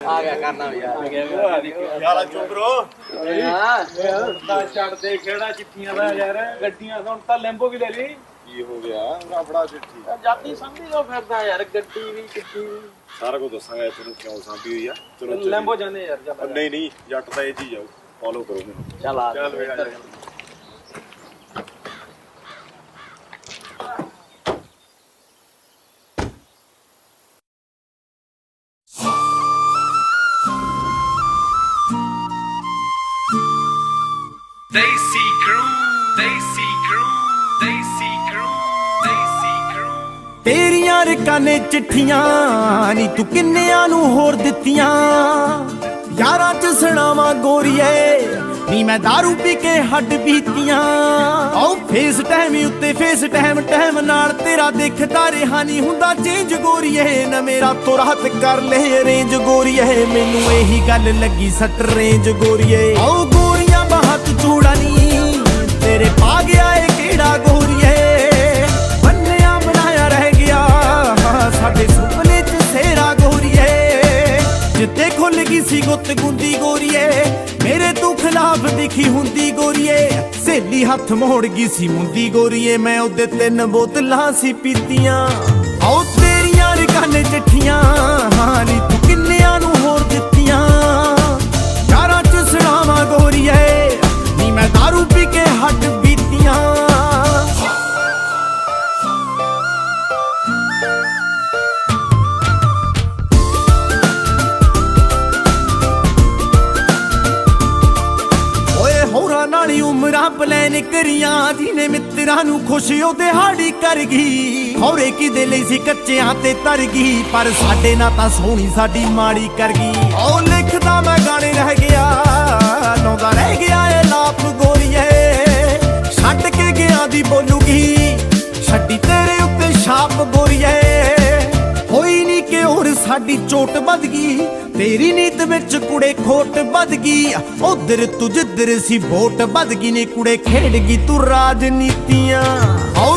ਆ ਗਿਆ ਕਰਨਾ ਵੀ ਯਾਰ। ਯਾਰਾ ਚੁੱਪ ਰੋ ਹਾਂ। ਤਾਂ ਛੱਡ ਦੇ ਕਿਹੜਾ ਚਿੱਠੀਆਂ ਦਾ ਯਾਰ ਗੱਡੀਆਂ ਹੁਣ ਤਾਂ ਲੈਂਬੋ ਵੀ ਲੈ ਲਈ। ਕੀ ਹੋ ਗਿਆ? ਉਹਦਾ ਬੜਾ ਚਿੱਠੀ। ਜਾਤੀ ਸਮਝੀ ਜੋ ਫਿਰਦਾ ਯਾਰ ਗੱਡੀ ਵੀ ਚਿੱਠੀ ਸਾਰਾ ਕੁਝ ਦੱਸਾਂਗਾ ਤੈਨੂੰ ਕਿਉਂ ਸਾਂਭੀ ਹੋਈ ਆ। ਚਲੋ ਚੱਲੀਏ। ਲੈਂਬੋ ਜਾਂਦੇ ਯਾਰ ਨਹੀਂ ਨਹੀਂ ਜੱਟ ਤਾਂ ਇਹ ਚੀਜ਼ ਆਓ ਫੋਲੋ ਕਰੋ ਮੈਨੂੰ। ਚੱਲ ਆ ਚੱਲ ਤੇਰੀਆਂ ਰਕਾਨੇ ਚਿੱਠੀਆਂ ਨੀ ਤੂੰ ਕਿੰਨਿਆਂ ਨੂੰ ਹੋਰ ਦਿੱਤੀਆਂ? ਯਾਰਾਂ ਚ ਸੁਣਾਵਾਂ ਗੋਰੀਏ, ਨੀ ਮੈਂ दारू ਪੀ ਕੇ ਹੱਡ ਬੀਤੀਆਂ। ਆਉ ਫੇਸ ਟਾਈਮ ਉੱਤੇ ਫੇਸ ਟਾਈਮ ਟਾਈਮ ਨਾਲ ਤੇਰਾ ਦੇਖਦਾ ਰਿਹਾ ਨਹੀਂ ਹੁੰਦਾ ਚੇਂਜ ਗੋਰੀਏ। ਨਾ ਮੇਰਾ ਤੋਂ ਰਾਹਤ ਕਰ ਲੈ ਰੇਂਜ ਗੋਰੀਏ। ਮੈਨੂੰ ਇਹੀ ਗੱਲ ਲੱਗੀ ਸੱਟ ਰੇਂਜ ਗੋਰੀਏ। ਆਉ ਗੋਰੀਆਂ ਬਾਹਤ ਚੂੜਾ ਨੀ ਸੀ ਗੁੱਤ ਗੁੰਦੀ ਗੋਰੀਏ। ਮੇਰੇ ਤੂੰ ਖਿਲਾਫ ਦਿਖੀ ਹੁੰਦੀ ਗੋਰੀਏ। ਸੇਲੀ ਹੱਥ ਮੋੜ ਗਈ ਸੀ ਮੁੰਦੀ ਗੋਰੀਏ। ਮੈਂ ਉਹਦੇ ਤਿੰਨ ਬੋਤਲਾਂ ਸੀ ਪੀਤੀਆਂ। ਆਓ ਤੇਰੀਆਂ ਰਕਾਨੇ ਚਿੱਠੀਆਂ ਨਾਲ ਪਲਾਨ ਕਰੀਆਂ ਜਿਹਨੇ ਮਿੱਤਰਾਂ ਨੂੰ ਖੁਸ਼, ਉਹ ਦਿਹਾੜੀ ਕਰ ਗਈ। ਹੌਰੇ ਕਿਦੇ ਲਈ ਸੀ ਕੱਚਿਆਂ ਤੇ ਤਰ ਗਈ, ਪਰ ਸਾਡੇ ਨਾਲ ਤਾਂ ਸੋਹਣੀ ਸਾਡੀ ਮਾੜੀ ਕਰ ਗਈ। ਓ ਲਿਖਦਾ ਮੈਂ ਗਾਣੇ ਰਹਿ ਗਿਆ, ਲਾਉਂਦਾ ਰਹਿ ਗਿਆ ਏ, ਲਾਪ ਗੋਰੀਏ ਛੱਡ ਕੇ ਗਿਆ ਦੀ ਬੋਲੂਗੀ, ਛੱਡੀ ਤੇਰੇ ਉੱਤੇ ਛਾਪ ਗੋਰੀਏ ਹੋਈ ਸਾਡੀ ਚੋਟ ਵੱਧ ਗਈ, ਤੇਰੀ ਨੀਤ ਵਿੱਚ ਕੁੜੇ ਖੋਟ ਵੱਧ ਗਈ। ਉਧਰ ਤੂੰ ਜਿੱਧਰ ਸੀ ਵੋਟ ਵੱਧ ਗਈ ਨੇ ਕੁੜੇ ਖੇਡ ਗਈ ਤੂੰ ਰਾਜਨੀਤੀਆਂ। ਆਉ